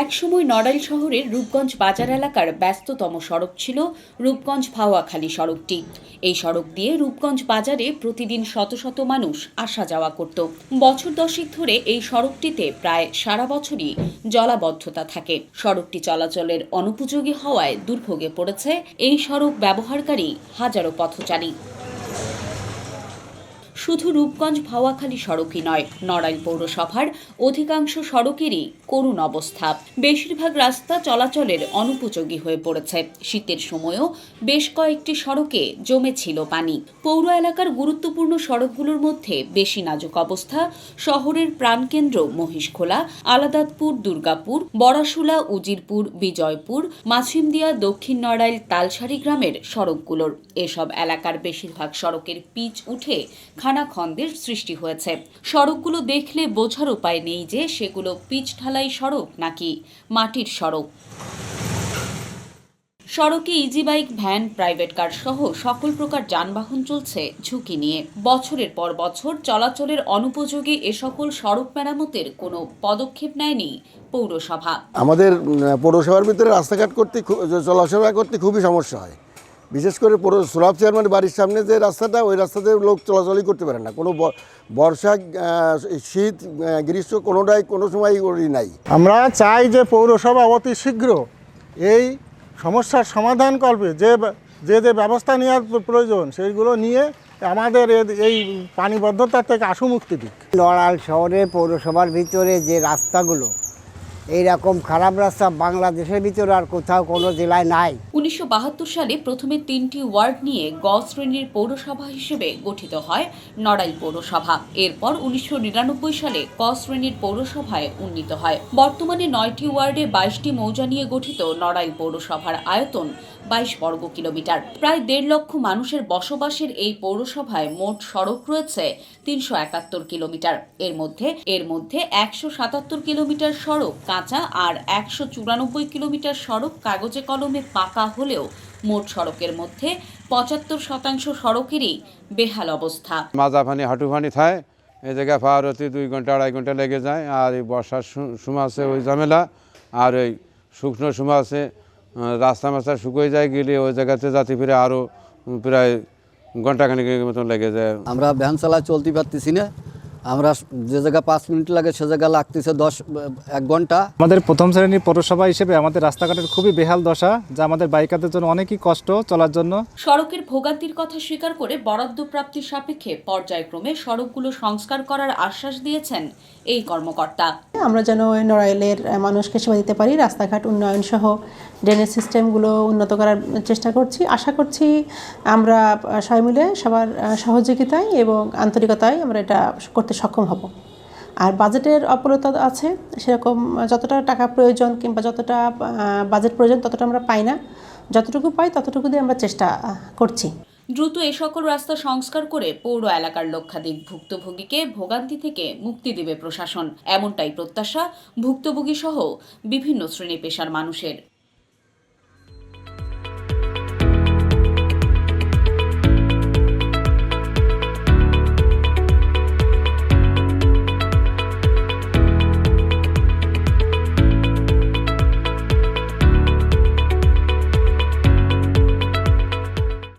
একসময় নড়াইল শহরের রূপগঞ্জ বাজার এলাকার ব্যস্ততম সড়ক ছিল রূপগঞ্জ ভাওয়াখালী সড়কটি। এই সড়ক দিয়ে রূপগঞ্জ বাজারে প্রতিদিন শত শত মানুষ আসা যাওয়া করত। বছর দশেক ধরে এই সড়কটিতে প্রায় সারা বছরই জলাবদ্ধতা থাকে। সড়কটি চলাচলের অনুপযোগী হওয়ায় দুর্ভোগে পড়েছে। এই সড়ক ব্যবহারকারী হাজারো পথচারী। শুধু রূপগঞ্জ ভাওয়াখালী সড়কই নয়, নড়াইল পৌরসভার অধিকাংশ সড়কেরই করুণ অবস্থা। বেশিরভাগ রাস্তা চলাচলের অনুপযোগী হয়ে পড়েছে। শীতের সময়ও বেশ কয়েকটি সড়কে জমেছিল পানি। পৌর এলাকার গুরুত্বপূর্ণ সড়কগুলোর মধ্যে বেশি নাজুক অবস্থা শহরের প্রাণকেন্দ্র মহিষখোলা, আলাদাতপুর, দুর্গাপুর, বড়াশুলা, উজিরপুর, বিজয়পুর, মাছিমদিয়া, দক্ষিণ নড়াইল তালসারি গ্রামের সড়কগুলোর। এসব এলাকার বেশিরভাগ সড়কের পিচ উঠে খানাখন্দের সৃষ্টি হয়েছে। সড়কগুলো দেখলে বোঝার উপায় নেই যে সেগুলো পিচ ঢালাই সড়ক নাকি মাটির সড়ক। সড়কে easy bike van, private car সহ সকল প্রকার যানবাহন চলছে ঝুঁকি নিয়ে। বছরের পর বছর চলাচলের অনুপযোগী এ সকল সড়ক মেরামতের কোনো পদক্ষেপ নেয়নি পৌরসভা। আমাদের পৌরসভার ভিতরে রাস্তাঘাট করতে চলাফেরা করতে খুবই সমস্যা হয়। বিশেষ করে পৌর সুলভ চেয়ারম্যান বাড়ির সামনে যে রাস্তাটা ওই রাস্তাতে লোক চলাচলই করতে পারে না। কোনো বর্ষা শীত গ্রীষ্ম কোনোটাই কোনো সময় ওরই নাই। আমরা চাই যে পৌরসভা অতি শীঘ্র এই সমস্যার সমাধান করবে। যে যে যে ব্যবস্থা নেওয়ার প্রয়োজন সেইগুলো নিয়ে আমাদের এই পানিবদ্ধতা থেকে আশু মুক্তি দিক। নড়াইল শহরে পৌরসভার ভিতরে যে রাস্তাগুলো এই রকম খারাপ রাস্তা বাংলাদেশের ভিতরে আর কোথাও কোনো জেলায় নাই। উনিশশো বাহাত্তর সালে প্রথমে তিনটি ওয়ার্ড নিয়ে গ শ্রেণির পৌরসভা হিসেবে গঠিত হয় নড়াইল পৌরসভা। এরপর উনিশশো নিরানব্বই সালে ক শ্রেণির পৌরসভায় উন্নীত হয়। বর্তমানে নয়টি ওয়ার্ডে বাইশটি মৌজা নিয়ে গঠিত নড়াইল পৌরসভার আয়তন বাইশ বর্গ কিলোমিটার। প্রায় দেড় লক্ষ মানুষের বসবাসের এই পৌরসভায় মোট সড়ক রয়েছে তিনশো একাত্তর কিলোমিটার। এর মধ্যে এর মধ্যে একশো সাতাত্তর কিলোমিটার সড়ক কাঁচা আর একশো চুরানব্বই কিলোমিটার সড়ক কাগজে কলমে পাকা হলেও মোট সড়কের মধ্যে পঁচাত্তর শতাংশ সড়কেরই বেহাল অবস্থা। মাজা পানি হাঁটু থায় এই জায়গায় পাওয়ার হতে দুই ঘণ্টা, আড়াই ঘণ্টা লেগে যায়, আর এই বর্ষার সময় আছে ওই ঝামেলা, আর ওই শুকনো সময় আছে রাস্তা মাস্তা শুকিয়ে যায়, গেলে ওই জায়গাতে যাতে ফিরে আরও প্রায় ঘন্টাখানিক মতন লেগে যায়। আমরা ভ্যান চালায় চলতে পারতেছি না। আমরা যে জায়গা পাঁচ মিনিট লাগে সে জায়গা লাগতেছে দশ এক ঘণ্টা। আমাদের প্রথম শ্রেণির পৌরসভা হিসেবে আমাদের রাস্তাঘাটের খুবই বেহাল দশা যা আমাদের বাইকারদের জন্য অনেকই কষ্ট চলার জন্য। সড়কের ভোগান্তির কথা স্বীকার করে বরাদ্দ প্রাপ্তির সাপেক্ষে পর্যায়ক্রমে সড়কগুলো সংস্কার করার আশ্বাস দিয়েছেন এই কর্মকর্তা। আমরা যেন ওই নড়াইলের মানুষকে সেবা দিতে পারি রাস্তাঘাট উন্নয়ন সহ ড্রেনেজ সিস্টেমগুলো উন্নত করার চেষ্টা করছি। আশা করছি আমরা সবাই মিলে সবার সহযোগিতায় এবং আন্তরিকতায় আমরা এটা করতে সক্ষম হব। আর বাজেটের অপরতা আছে, সেরকম যতটা টাকা প্রয়োজন কিংবা যতটা বাজেট প্রয়োজন ততটা আমরা পাই না। যতটুকু পাই ততটুকু দিয়ে আমরা চেষ্টা করছি। দ্রুত এ সকল রাস্তা সংস্কার করে পৌর এলাকার লক্ষাধিক ভুক্তভোগীকে ভোগান্তি থেকে মুক্তি দেবে প্রশাসন। এমনটাই প্রত্যাশা ভুক্তভোগী সহ বিভিন্ন শ্রেণি পেশার মানুষের।